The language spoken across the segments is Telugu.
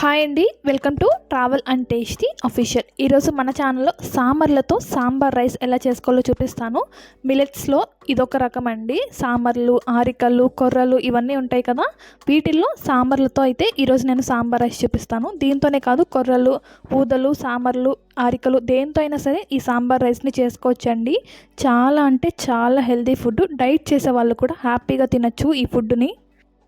హాయ్ అండి welcome to travel and tasty official ఈరోజు మన ఛానల్లో సాంబార్లతో సాంబార్ రైస్ ఎలా చేసుకోవాలో చూపిస్తాను. మిలెట్స్లో ఇదొక రకం అండి. సాంబార్లు ఆరికలు కొర్రలు ఇవన్నీ ఉంటాయి కదా. వీటిల్లో సాంబార్లతో అయితే ఈరోజు నేను సాంబార్ రైస్ చూపిస్తాను. దీంతోనే కాదు కొర్రలు ఊదలు సాంబార్లు ఆరికలు దేంతో అయినా సరే ఈ సాంబార్ రైస్ని చేసుకోవచ్చండి. చాలా అంటే చాలా హెల్దీ ఫుడ్. డైట్ చేసే వాళ్ళు కూడా హ్యాపీగా తినచ్చు ఈ ఫుడ్ని.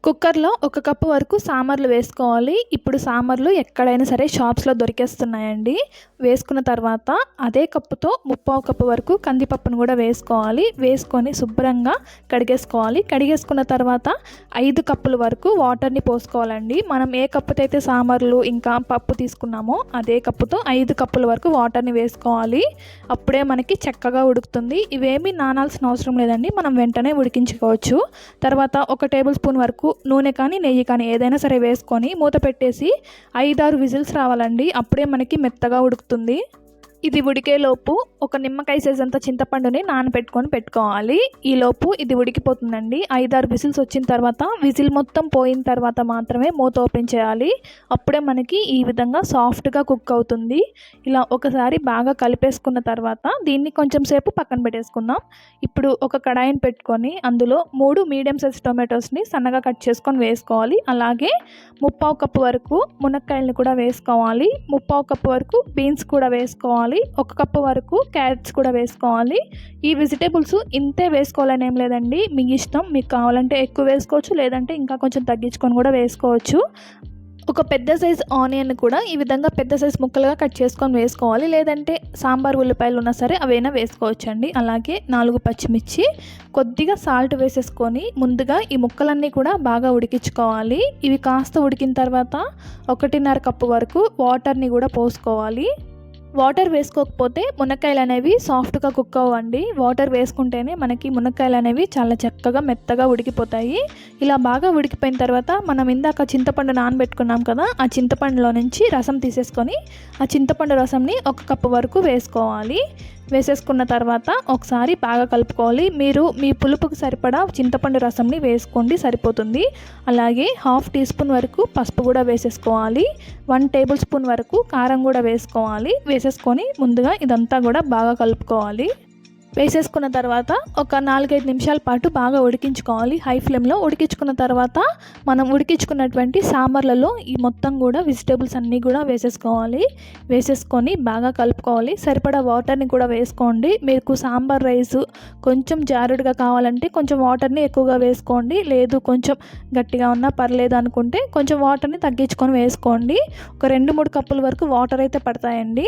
కుక్కర్లో ఒక కప్పు వరకు సామర్లు వేసుకోవాలి. ఇప్పుడు సామర్లు ఎక్కడైనా సరే షాప్స్లో దొరికేస్తున్నాయండి. వేసుకున్న తర్వాత అదే కప్పుతో ముప్పావు కప్పు వరకు కందిపప్పును కూడా వేసుకోవాలి. వేసుకొని శుభ్రంగా కడిగేసుకోవాలి. కడిగేసుకున్న తర్వాత ఐదు కప్పుల వరకు వాటర్ని పోసుకోవాలండి. మనం ఏ కప్పుతో అయితే సామర్లు ఇంకా పప్పు తీసుకున్నామో అదే కప్పుతో ఐదు కప్పుల వరకు వాటర్ని వేసుకోవాలి. అప్పుడే మనకి చక్కగా ఉడుకుతుంది. ఇవేమీ నానాల్సిన అవసరం లేదండి. మనం వెంటనే ఉడికించుకోవచ్చు. తర్వాత ఒక టేబుల్ స్పూన్ వరకు నూనె కానీ నెయ్యి కానీ ఏదైనా సరే వేసుకొని మూత పెట్టేసి ఐదారు విజిల్స్ రావాలండి. అప్పుడే మనకి మెత్తగా ఉడుకుతుంది. ఇది ఉడికేలోపు ఒక నిమ్మకాయ సైజ్ అంత చింతపండుని నానబెట్టుకొని పెట్టుకోవాలి. ఈలోపు ఇది ఉడికిపోతుందండి. ఐదారు విజిల్స్ వచ్చిన తర్వాత విజిల్ మొత్తం పోయిన తర్వాత మాత్రమే మూత ఓపెన్ చేయాలి. అప్పుడే మనకి ఈ విధంగా సాఫ్ట్గా కుక్ అవుతుంది. ఇలా ఒకసారి బాగా కలిపేసుకున్న తర్వాత దీన్ని కొంచెం సేపు పక్కన పెట్టేసుకుందాం. ఇప్పుడు ఒక కడాయిని పెట్టుకొని అందులో మూడు మీడియం సైజ్ టొమాటోస్ని సన్నగా కట్ చేసుకొని వేసుకోవాలి. అలాగే ముప్పావు కప్పు వరకు మునక్కాయలను కూడా వేసుకోవాలి. ముప్పావు కప్పు వరకు బీన్స్ కూడా వేసుకోవాలి. వేసుకోవాలి. ఒక కప్పు వరకు క్యారెట్స్ కూడా వేసుకోవాలి. ఈ వెజిటేబుల్స్ ఇంతే వేసుకోవాలని ఏం లేదండి. మీ ఇష్టం మీకు కావాలంటే ఎక్కువ వేసుకోవచ్చు లేదంటే ఇంకా కొంచెం తగ్గించుకొని కూడా వేసుకోవచ్చు. ఒక పెద్ద సైజ్ ఆనియన్ కూడా ఈ విధంగా పెద్ద సైజ్ ముక్కలుగా కట్ చేసుకొని వేసుకోవాలి. లేదంటే సాంబార్ ఉల్లిపాయలు ఉన్నా సరే అవైనా వేసుకోవచ్చండి. అలాగే నాలుగు పచ్చిమిర్చి కొద్దిగా సాల్ట్ వేసేసుకొని ముందుగా ఈ ముక్కలన్నీ కూడా బాగా ఉడికించుకోవాలి. ఇవి కాస్త ఉడికిన తర్వాత ఒకటిన్నర కప్పు వరకు వాటర్ని కూడా పోసుకోవాలి. వాటర్ వేసుకోకపోతే మునక్కాయలు అనేవి సాఫ్ట్గా కుక్ అవ్వండి. వాటర్ వేసుకుంటేనే మనకి మునక్కాయలు అనేవి చాలా చక్కగా మెత్తగా ఉడికిపోతాయి. ఇలా బాగా ఉడికిపోయిన తర్వాత మనం ఇందాక చింతపండు నానబెట్టుకున్నాం కదా ఆ చింతపండులో నుంచి రసం తీసేసుకొని ఆ చింతపండు రసంని ఒక కప్పు వరకు వేసుకోవాలి. వేసేసుకున్న తర్వాత ఒకసారి బాగా కలుపుకోవాలి. మీరు మీ పులుపుకు సరిపడా చింతపండు రసంని వేసుకోండి సరిపోతుంది. అలాగే హాఫ్ టీ స్పూన్ వరకు పసుపు కూడా వేసేసుకోవాలి. వన్ టేబుల్ స్పూన్ వరకు కారం కూడా వేసుకోవాలి. వేసేసుకొని ముందుగా ఇదంతా కూడా బాగా కలుపుకోవాలి. వేసేసుకున్న తర్వాత ఒక నాలుగైదు నిమిషాల పాటు బాగా ఉడికించుకోవాలి. హై ఫ్లేమ్లో ఉడికించుకున్న తర్వాత మనం ఉడికించుకున్నటువంటి సాంబార్లలో ఈ మొత్తం కూడా వెజిటేబుల్స్ అన్నీ కూడా వేసేసుకోవాలి. వేసేసుకొని బాగా కలుపుకోవాలి. సరిపడా వాటర్ని కూడా వేసుకోండి. మీకు సాంబార్ రైస్ కొంచెం జారుడుగా కావాలంటే కొంచెం వాటర్ని ఎక్కువగా వేసుకోండి. లేదు కొంచెం గట్టిగా ఉన్నా పర్లేదు అనుకుంటే కొంచెం వాటర్ని తగ్గించుకొని వేసుకోండి. ఒక రెండు మూడు కప్పుల వరకు వాటర్ అయితే పడతాయండి.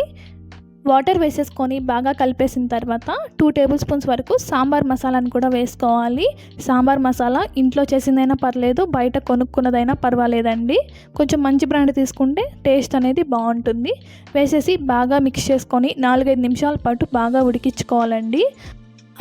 వాటర్ వేసేసుకొని బాగా కలిపేసిన తర్వాత టూ టేబుల్ స్పూన్స్ వరకు సాంబార్ మసాలాను కూడా వేసుకోవాలి. సాంబార్ మసాలా ఇంట్లో చేసిందైనా పర్లేదు బయట కొనుక్కున్నదైనా పర్వాలేదండి. కొంచెం మంచి బ్రాండ్ తీసుకుంటే టేస్ట్ అనేది బాగుంటుంది. వేసేసి బాగా మిక్స్ చేసుకొని నాలుగైదు నిమిషాల పాటు బాగా ఉడికించుకోవాలండి.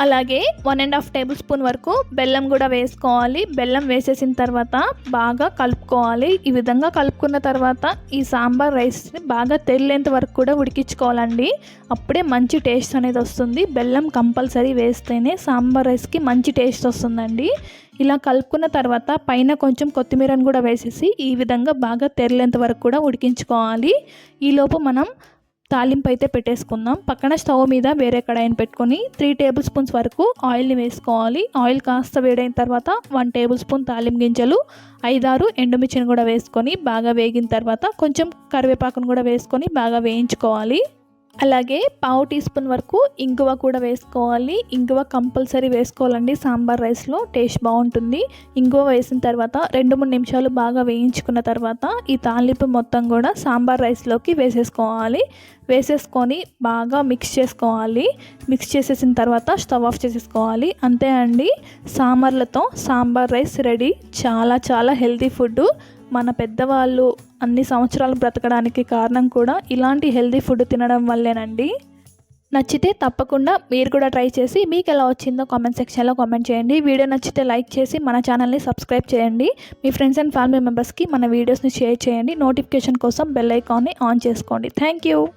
అలాగే one and half table spoon వరకు బెల్లం కూడా వేసుకోవాలి. బెల్లం వేసేసిన తర్వాత బాగా కలుపుకోవాలి. ఈ విధంగా కలుపుకున్న తర్వాత ఈ సాంబార్ రైస్ని బాగా తెల్లేంత వరకు కూడా ఉడికించుకోవాలండి. అప్పుడే మంచి టేస్ట్ అనేది వస్తుంది. బెల్లం కంపల్సరీ వేస్తేనే సాంబార్ రైస్కి మంచి టేస్ట్ వస్తుందండి. ఇలా కలుపుకున్న తర్వాత పైన కొంచెం కొత్తిమీరను కూడా వేసేసి ఈ విధంగా బాగా తెరలేంత వరకు కూడా ఉడికించుకోవాలి. ఈలోపు మనం తాలింపు అయితే పెట్టేసుకుందాం. పక్కన స్టవ్ మీద వేరే కడాయిని పెట్టుకొని త్రీ టేబుల్ స్పూన్స్ వరకు ఆయిల్ని వేసుకోవాలి. ఆయిల్ కాస్త వేడైన తర్వాత వన్ టేబుల్ స్పూన్ తాలింపు గింజలు ఐదారు ఎండుమిర్చిని కూడా వేసుకొని బాగా వేగిన తర్వాత కొంచెం కరివేపాకును కూడా వేసుకొని బాగా వేయించుకోవాలి. అలాగే పావు టీ స్పూన్ వరకు ఇంగువ కూడా వేసుకోవాలి. ఇంగువ కంపల్సరీ వేసుకోవాలండి. సాంబార్ రైస్లో టేస్ట్ బాగుంటుంది. ఇంగువ వేసిన తర్వాత రెండు మూడు నిమిషాలు బాగా వేయించుకున్న తర్వాత ఈ తాలింపు మొత్తం కూడా సాంబార్ రైస్లోకి వేసేసుకోవాలి. వేసేసుకొని బాగా మిక్స్ చేసుకోవాలి. మిక్స్ చేసేసిన తర్వాత స్టవ్ ఆఫ్ చేసేసుకోవాలి. అంతే అండి. సాంబార్లతో సాంబార్ రైస్ రెడీ. చాలా చాలా హెల్తీ ఫుడ్ మన పెద్దవాళ్ళు అన్ని సంవత్సరాలు బ్రతకడానికి కారణం కూడా ఇలాంటి హెల్తీ ఫుడ్ తినడం వల్లేనండి. నచ్చితే తప్పకుండా మీరు కూడా ట్రై చేసి మీకు ఎలా వచ్చిందో కామెంట్ సెక్షన్లో కామెంట్ చేయండి. వీడియో నచ్చితే లైక్ చేసి మన ఛానల్ని సబ్స్క్రైబ్ చేయండి. మీ ఫ్రెండ్స్ అండ్ ఫ్యామిలీ మెంబర్స్కి మన వీడియోస్ని షేర్ చేయండి. నోటిఫికేషన్ కోసం బెల్ ఐకాన్ని ఆన్ చేసుకోండి. Thank you.